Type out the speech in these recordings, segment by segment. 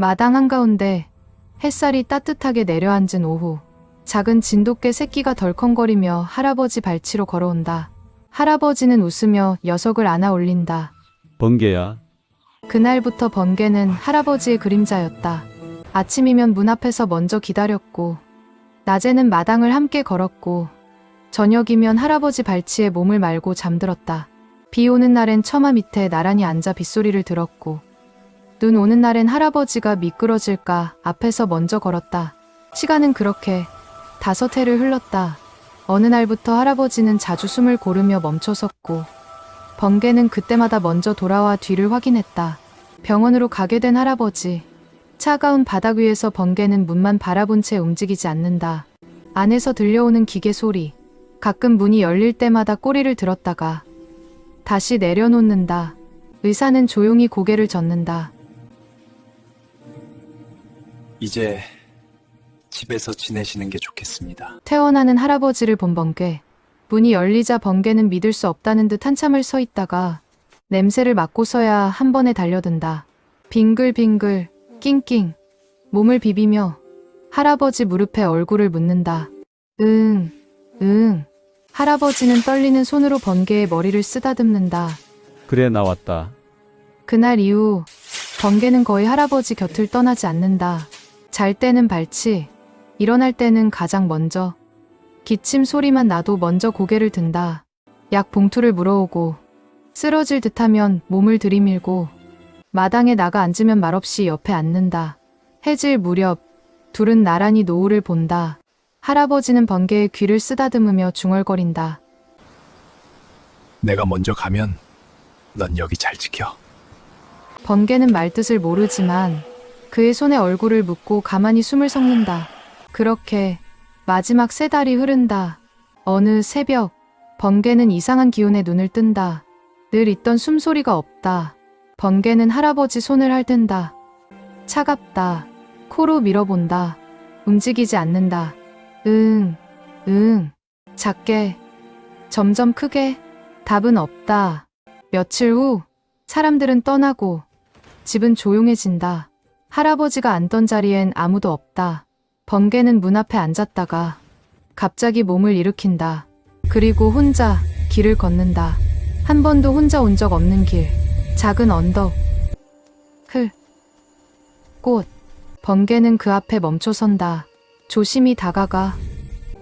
마당 한가운데 햇살이 따뜻하게 내려앉은 오후. 작은 진돗개 새끼가 덜컹거리며 할아버지 발치로 걸어온다. 할아버지는 웃으며 녀석을 안아 올린다. 번개야. 그날부터 번개는 할아버지의 그림자였다. 아침이면 문 앞에서 먼저 기다렸고, 낮에는 마당을 함께 걸었고, 저녁이면 할아버지 발치에 몸을 말고 잠들었다. 비 오는 날엔 처마 밑에 나란히 앉아 빗소리를 들었고, 눈 오는 날엔 할아버지가 미끄러질까 앞에서 먼저 걸었다. 시간은 그렇게 다섯 해를 흘렀다. 어느 날부터 할아버지는 자주 숨을 고르며 멈춰 섰고, 번개는 그때마다 먼저 돌아와 뒤를 확인했다. 병원으로 가게 된 할아버지. 차가운 바닥 위에서 번개는 문만 바라본 채 움직이지 않는다. 안에서 들려오는 기계 소리. 가끔 문이 열릴 때마다 꼬리를 들었다가 다시 내려놓는다. 의사는 조용히 고개를 젓는다. 이제 집에서 지내시는 게 좋겠습니다. 퇴원하는 할아버지를 본 번개. 문이 열리자 번개는 믿을 수 없다는 듯 한참을 서 있다가 냄새를 맡고서야 한 번에 달려든다. 빙글빙글, 낑낑, 몸을 비비며 할아버지 무릎에 얼굴을 묻는다. 응, 응. 할아버지는 떨리는 손으로 번개의 머리를 쓰다듬는다. 그래 나왔다. 그날 이후 번개는 거의 할아버지 곁을 떠나지 않는다. 잘 때는 발치, 일어날 때는 가장 먼저. 기침 소리만 나도 먼저 고개를 든다. 약 봉투를 물어오고 쓰러질 듯하면 몸을 들이밀고 마당에 나가 앉으면 말없이 옆에 앉는다. 해질 무렵 둘은 나란히 노을을 본다. 할아버지는 번개의 귀를 쓰다듬으며 중얼거린다. 내가 먼저 가면 넌 여기 잘 지켜. 번개는 말뜻을 모르지만 그의 손에 얼굴을 묻고 가만히 숨을 섞는다. 그렇게 마지막 세 달이 흐른다. 어느 새벽 번개는 이상한 기운에 눈을 뜬다. 늘 있던 숨소리가 없다. 번개는 할아버지 손을 핥든다. 차갑다. 코로 밀어본다. 움직이지 않는다. 응, 응. 작게. 점점 크게. 답은 없다. 며칠 후 사람들은 떠나고 집은 조용해진다. 할아버지가 앉던 자리엔 아무도 없다. 번개는 문 앞에 앉았다가 갑자기 몸을 일으킨다. 그리고 혼자 길을 걷는다. 한 번도 혼자 온 적 없는 길. 작은 언덕. 흘. 꽃. 번개는 그 앞에 멈춰 선다. 조심히 다가가.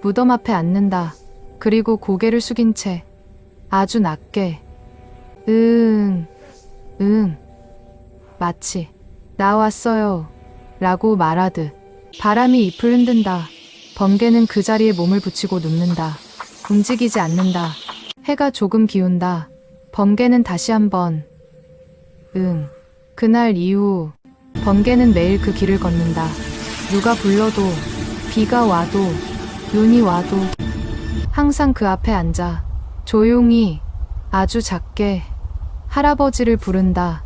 무덤 앞에 앉는다. 그리고 고개를 숙인 채 아주 낮게. 응, 응. 마치 나왔어요. 라고 말하듯 바람이 잎을 흔든다. 번개는 그 자리에 몸을 붙이고 눕는다. 움직이지 않는다. 해가 조금 기운다. 번개는 다시 한번 응. 그날 이후 번개는 매일 그 길을 걷는다. 누가 불러도 비가 와도 눈이 와도 항상 그 앞에 앉아 조용히 아주 작게 할아버지를 부른다.